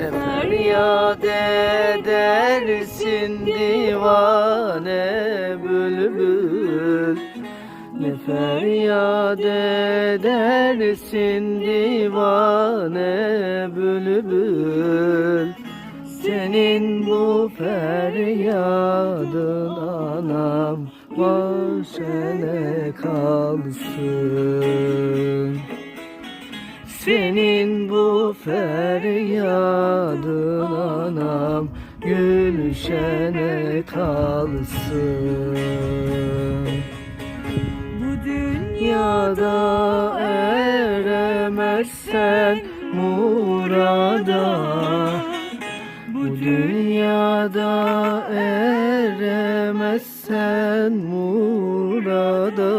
Feryat edersin divane bülbül. Ne feryat edersin divane bülbül. Senin bu feryadın anam Başene kalsın senin bu feryadın anam gülşene kalsın. Bu dünyada eremezsen murada Bu dünyada eremezsen murada